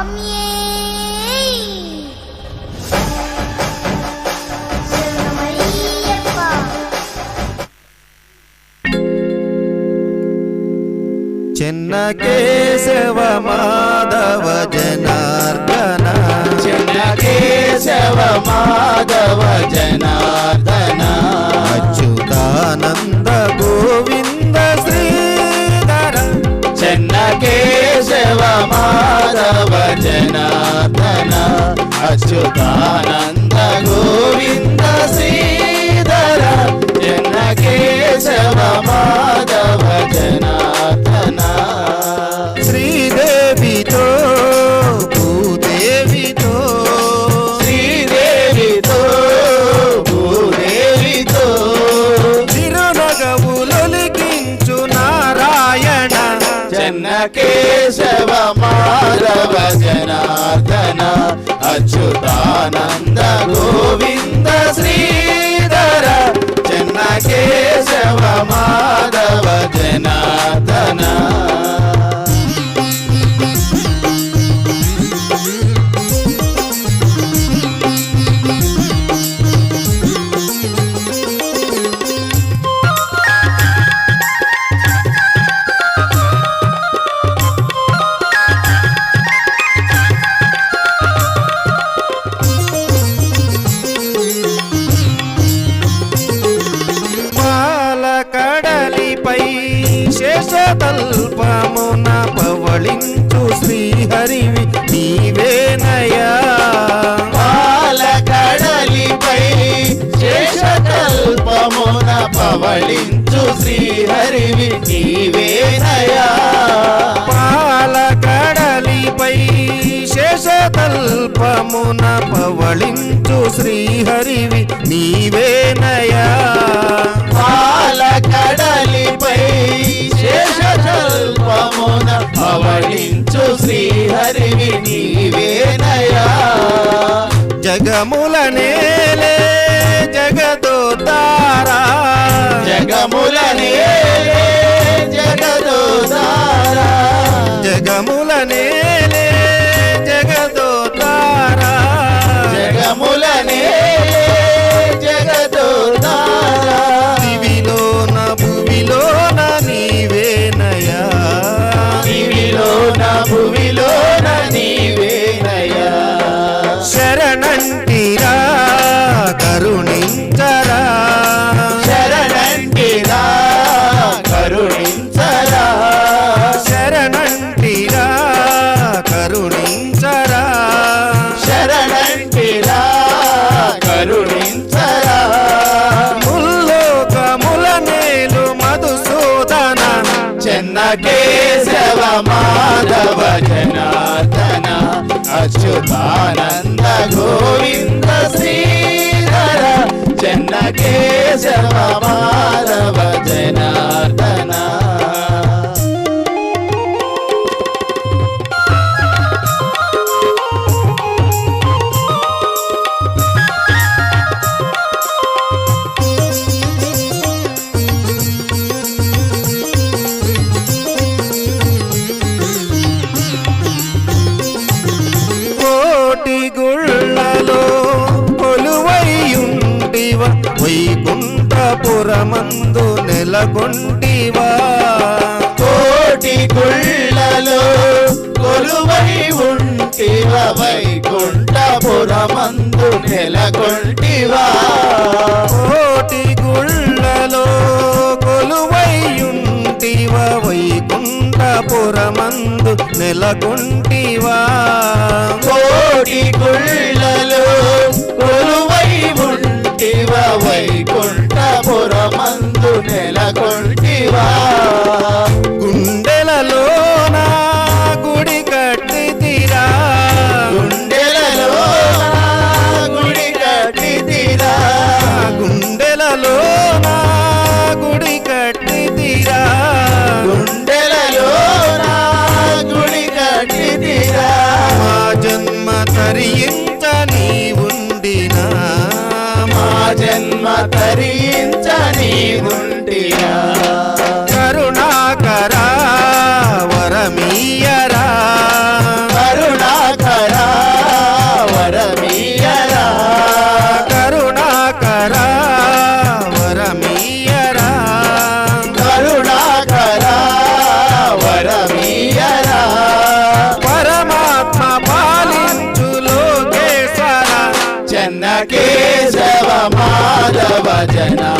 స్వామియే శరణమయ్యప్ప చిన్న కేశవ మాధవ జనార్దన చిన్న కేశవ మాధవ అచ్యుతానంద గోవింద శ్రీధర చిన్న కేశవ మాధవ జనార్దన శ్రీదేవితో భూదేవితో. శ్రీదేవితో భూదేవితో. తిరునగవులొలికించు నారాయణ. చెన్న కేశవ మాధవ జనార్దన. గోవింద శ్రీ విశేష శేషతల్పమున పవళించు శ్రీహరివి నీవేనయా పాల కడలిపై శేషకల్పమున పవళించు శ్రీహరివి నీవేనయా పాల కడలిపై శేషతల్పమున పవళించు శ్రీహరివి నీవేనయా పవళించు శ్రీహరివి నీవేనయా జగముల నేలే జగదోతారా. జగముల నేలే நன்றி చెన్న కేశవ మాధవ జనార్దన అచ్యుతానంద గోవింద శ్రీధర చెన్న కేశవ మాధవ జనార్దన వైకుంఠపురమందు నెలకొంటివా కోటి గుళ్ళలో కొలువై ఉంటివ? వైకుంఠపురమందు నెలకొంటివా కోటి గుళ్ళలో కొలువైయుంటివ వైకుంఠపురమందు నెలకొంటివా నెలకొంటివా గుండెలలోన గుడి కట్టితిరా గుండెలలో గుడి కట్టిదిరా గుండెలలోన గుడి కట్టితిరా గుండెలలో గుడి కట్టిదిరా మా జన్మ తరించ నీ ఉండినా జన్మ తరించని గుంటిరా. भजना